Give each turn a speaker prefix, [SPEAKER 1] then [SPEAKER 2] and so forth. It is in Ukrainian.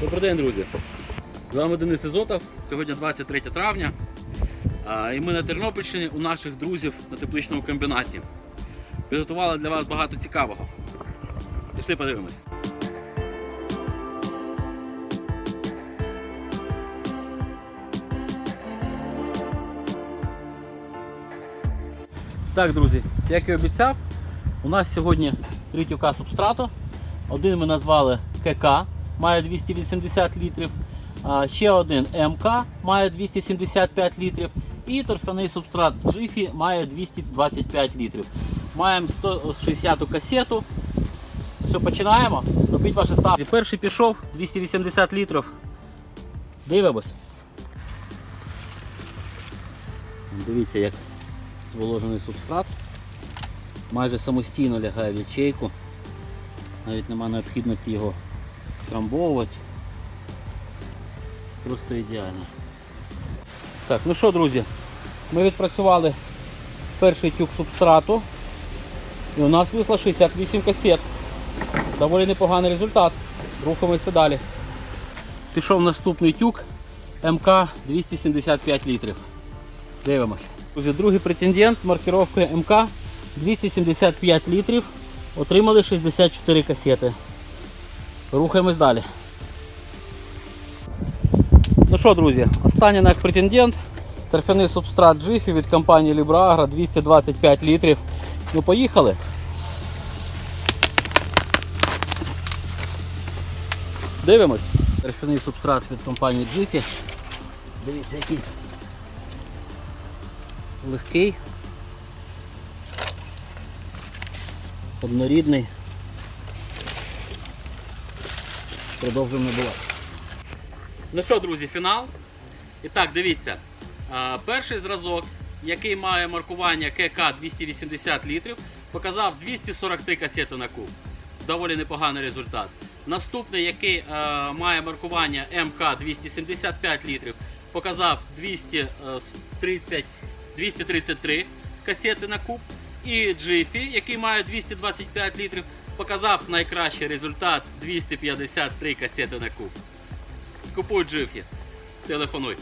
[SPEAKER 1] Добрий день, друзі! З вами Денис Ізотов. Сьогодні 23 травня. І ми на Тернопільщині у наших друзів на тепличному комбінаті. Підготували для вас багато цікавого. Пішли подивимось. Так, друзі, як і обіцяв, у нас сьогодні три тюка субстрату. Один ми назвали КК, має 280 літрів. Ще один МК має 275 літрів. І торфяний субстрат Джифі має 225 літрів. Маємо 160 касету. Що, починаємо? Робіть ваші ставки. Перший пішов 280 літрів. Дивимось. Дивіться, як зволожений субстрат. Майже самостійно лягає в ячейку. Навіть немає необхідності його трамбовувати. Просто ідеально. Так, ну що, друзі, ми відпрацювали перший тюк субстрату. І у нас вийшло 68 касет. Доволі непоганий результат. Рухаємося далі. Пішов наступний тюк МК 275 літрів. Дивимося. Друзі, другий претендент з маркировкою МК 275 літрів. Отримали 64 касети. Рухаємось далі. Ну що, друзі, останній наш претендент. Торфяний субстрат Джифі від компанії Libra 225 літрів. Ну поїхали. Дивимось. Торфяний субстрат від компанії Джифі. Дивіться, який легкий. Однорідний. Продовжуємо набувати. Ну що, друзі, фінал. І так, дивіться. Перший зразок, який має маркування КК 280 літрів, показав 243 касети на куб. Доволі непоганий результат. Наступний, який е, має маркування МК 275 літрів, показав 230, 233 касети на куб. І Джифі, який має 225 літрів, показав найкращий результат 253 касети на куб. Купуй Джифі. Телефонуй.